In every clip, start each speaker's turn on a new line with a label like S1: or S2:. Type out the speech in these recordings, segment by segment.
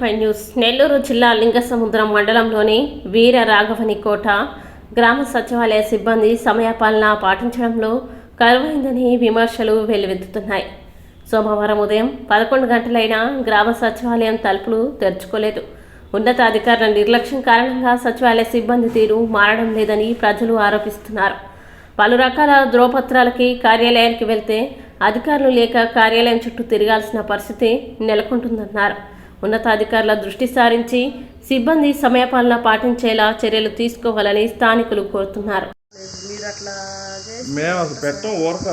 S1: Five news Nellore జిల్లా లింగసముద్రం మండలంలోని వీర రాఘవని కోట గ్రామ సచివాలయ సిబ్బంది సమయపాలన పాటించడంలో కరువైందని విమర్శలు వెల్లువెత్తుతున్నాయి. సోమవారం ఉదయం పదకొండు గంటలైనా గ్రామ సచివాలయం తలుపులు తెరుచుకోలేదు. ఉన్నతాధికారుల నిర్లక్ష్యం కారణంగా సచివాలయ సిబ్బంది తీరు మారడం లేదని ప్రజలు ఆరోపిస్తున్నారు. పలు రకాల ధ్రువపత్రాలకి కార్యాలయానికి వెళ్తే అధికారులు లేక కార్యాలయం చుట్టూ తిరగాల్సిన పరిస్థితి నెలకొంటుందన్నారు. ఉన్నతాధికారుల దృష్టి సారించి సిబ్బంది సమయపాలన పాటించేలా చర్యలు తీసుకోవాలని స్థానికులు కోరుతున్నారు.
S2: మీరు అట్లా చేసి
S3: మేము అసలు పెట్టం ఊరక?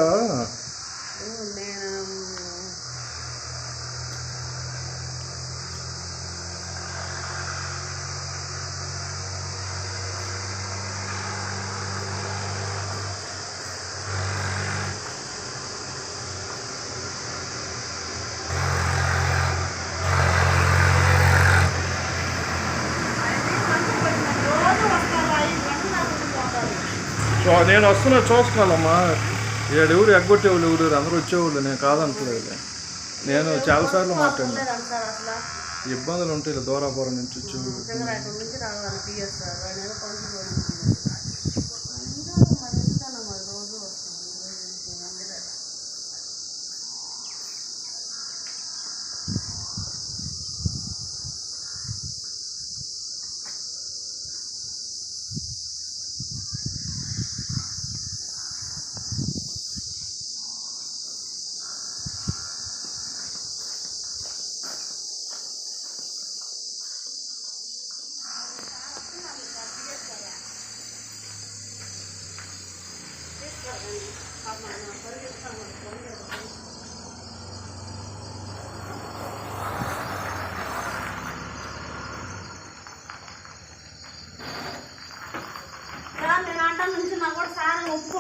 S2: నేను
S3: వస్తున్నా చూసుకోవాలమ్మా. ఏడెవరు ఎగ్గొట్టేవాళ్ళు ఎవరు అందరూ వచ్చేవాళ్ళు నేను కాదంటలేదు. నేను చాలాసార్లు మాట్లాడినా. ఇబ్బందులు ఉంటాయి దూరాపురం నుంచి వచ్చేవాళ్ళు
S2: నేను అంటాను నుంచి నా కూడా సారం ఒప్పుకో.